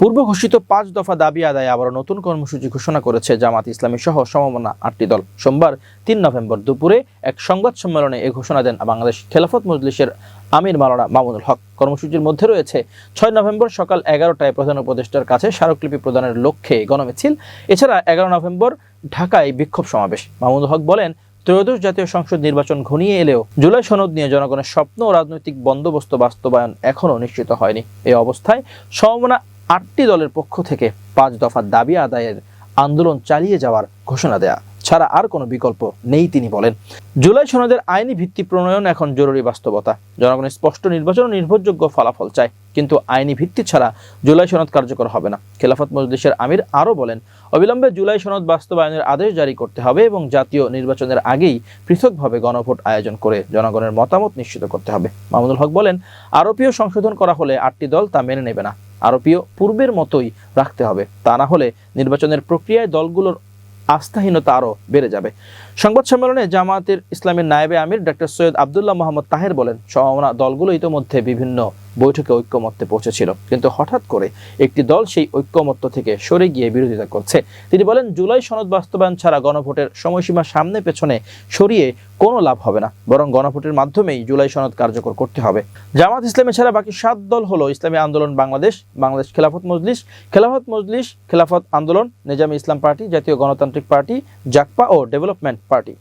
পূর্ব ঘোষিত পাঁচ দফা দাবি আদায়ে আবারও নতুন কর্মসূচি ঘোষণা করেছে জামাত ইসলামী সহ সমমনা আটটি দল। সোমবার তিন নভেম্বর দুপুরে এক সংবাদ সম্মেলনে এ ঘোষণা দেন বাংলাদেশ খেলাফত মজলিসের আমির মালানা মামুনুল হক। কর্মসূচির মধ্যে রয়েছে ছয় নভেম্বর সকাল এগারোটায় প্রধান উপদেষ্টার কাছে স্মারকলিপি প্রদানের লক্ষ্যে গণমিছিল। এছাড়া এগারো নভেম্বর ঢাকায় বিক্ষোভ সমাবেশ। মামুনুল হক বলেন, ত্রয়োদশ জাতীয় সংসদ নির্বাচন ঘনিয়ে এলেও জুলাই সনদ নিয়ে জনগণের স্বপ্ন ও রাজনৈতিক বন্দোবস্ত বাস্তবায়ন এখনও নিশ্চিত হয়নি। এই অবস্থায় সমমনা আটটি দলের পক্ষ থেকে পাঁচ দফা দাবি আদায়ের আন্দোলন চালিয়ে যাওয়ার ঘোষণা দেয়া। ছাড়া আর কোনো বিকল্প নেই তিনি বলেন। জুলাই সনদের আইনি ভিত্তি প্রণয়ন এখন জরুরি বাস্তবতা। জনগণের স্পষ্ট নির্বাচন নির্ভরযোগ্য ফলাফল চায়, কিন্তু আইনি ভিত্তি ছাড়া জুলাই সনদ কার্যকর হবে না। খেলাফত মজলিসের আমির আরও বলেন, অবিলম্বে জুলাই সনদ বাস্তবায়নের আদেশ জারি করতে হবে এবং জাতীয় নির্বাচনের আগেই পৃথকভাবে গণভোট আয়োজন করে জনগণের মতামত নিশ্চিত করতে হবে। মামুনুল হক বলেন, আরোপীয় সংশোধন করা হলে আটটি দল তা মেনে নেবে না। আরোপীয় পূর্বের মতোই রাখতে হবে। তা না হলে নির্বাচনের প্রক্রিয়ায় দলগুলোর আস্থাহীনতা আরও বেড়ে যাবে। সংবাদ সম্মেলনে জামায়াতের ইসলামের নায়েবে আমির ডক্টর সৈয়দ আবদুল্লাহ মোহাম্মদ তাহের বলেন, সম্ভাবনা দলগুলো ইতোমধ্যে বিভিন্ন বৈঠকে ঐক্যমত্যে পৌঁছেছিল। কিন্তু হঠাৎ করে একটি দল সেই ঐক্যমত্য থেকে সরে গিয়ে বিরোধিতা করছে। তিনি বলেন, জুলাই সনদ বাস্তবায়ন ছাড়া গণভোটের সময়সীমা সামনে পেছনে সরিয়ে কোনো লাভ হবে না। বরং গণভোটের মাধ্যমেই জুলাই সনদ কার্যকর করতে হবে। জামাত ইসলামী ছাড়া বাকি সাত দল হলো ইসলামী আন্দোলন বাংলাদেশ বাংলাদেশ খেলাফত মজলিস খেলাফত মজলিস, খেলাফত আন্দোলন, নিজামী ইসলাম পার্টি, জাতীয় গণতান্ত্রিক পার্টি জাকপা ও ডেভেলপমেন্ট পার্টি।